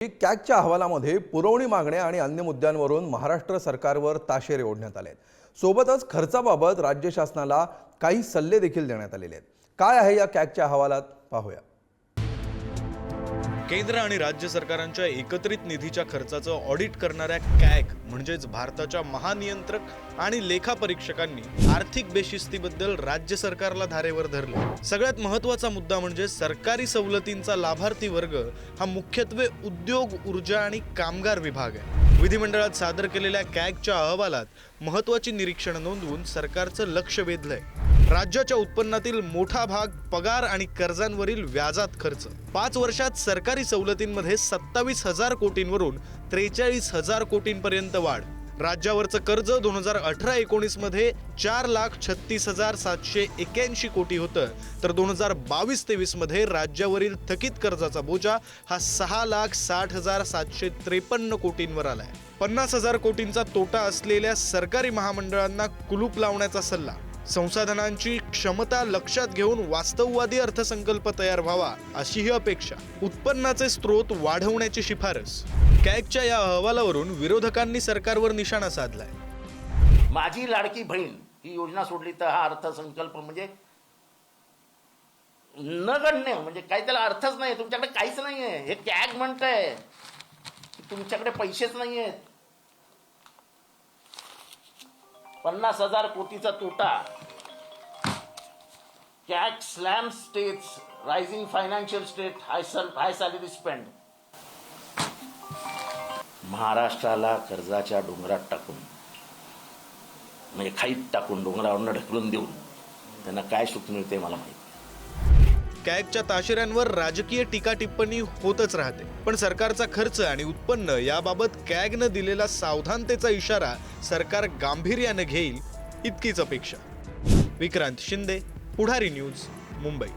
कॅगच्या अहवालामध्ये पुरवणी मागण्या आणि अन्य मुद्द्यांवरून महाराष्ट्र सरकारवर ताशेरे ओढण्यात आले आहेत सोबतच खर्चाबाबत राज्य शासनाला काही सल्ले देखील देण्यात आलेले आहेत. काय आहे या कॅगच्या अहवालात? पाहूया. केंद्र आणि राज्य सरकारांच्या एकत्रित निधीच्या खर्चाचं ऑडिट करणाऱ्या कॅग म्हणजेच भारताच्या महानियंत्रक आणि लेखापरीक्षकांनी आर्थिक बेशिस्तीबद्दल राज्य सरकारला धारेवर धरलं. सगळ्यात महत्त्वाचा मुद्दा म्हणजे सरकारी सवलतींचा लाभार्थी वर्ग हा मुख्यत्वे उद्योग ऊर्जा आणि कामगार विभाग आहे. विधिमंडळात सादर केलेल्या कॅगच्या अहवालात महत्वाची निरीक्षणं नोंदवून सरकारचं लक्ष वेधलंय. राज्याच्या उत्पन्नातील मोठा भाग पगार आणि कर्जांवरील व्याजात खर्च. पाच वर्षात सरकारी सवलतींमध्ये सत्तावीस हजार कोटींवरून त्रेचाळीस हजार कोटींपर्यंत वाढ. राज्यावरचं कर्ज दोन हजार अठरा एकोणीसमध्ये चार लाख छत्तीस हजार सातशे एक्याऐंशी कोटी होतं. तर दोन हजार बावीस तेवीसमध्ये राज्यावरील थकीत कर्जाचा बोजा हा सहा लाख साठ हजार सातशे त्रेपन्न कोटींवर आलाय. पन्नास हजार कोटींचा तोटा असलेल्या सरकारी महामंडळांना कुलूप लावण्याचा सल्ला. संसाधनांची क्षमता लक्षात घेऊन वास्तववादी अर्थसंकल्प तयार व्हावा अशी ही अपेक्षा. उत्पन्नाचे स्रोत वाढवण्याची शिफारस. कॅगच्या या अहवालावरून विरोधकांनी सरकारवर निशाणा साधलाय. माझी लाडकी बहीण ही योजना सोडली तर हा अर्थसंकल्प म्हणजे नगण्य म्हणजे काही त्याला अर्थच नाही तुमच्याकडे काहीच नाही आहे हे कॅग म्हणतंय. तुमच्याकडे पैसेच नाही आहेत पन्नास हजार कोटीचा तोटा. Catch slam states rising financial state high सल हाय सॅलरी स्पेंड महाराष्ट्राला कर्जाच्या डोंगरात टाकून म्हणजे खाईत टाकून डोंगरावरनं ढकलून देऊन त्यांना काय सुख मिळते मला माहिती कॅगच्या ताशेऱ्यांवर राजकीय टीका टिप्पणी होतच राहते. पण सरकारचा खर्च आणि उत्पन्न याबाबत कॅगनं दिलेला सावधानतेचा इशारा सरकार गांभीर्यानं घेईल इतकीच अपेक्षा. विक्रांत शिंदे पुढारी न्यूज मुंबई.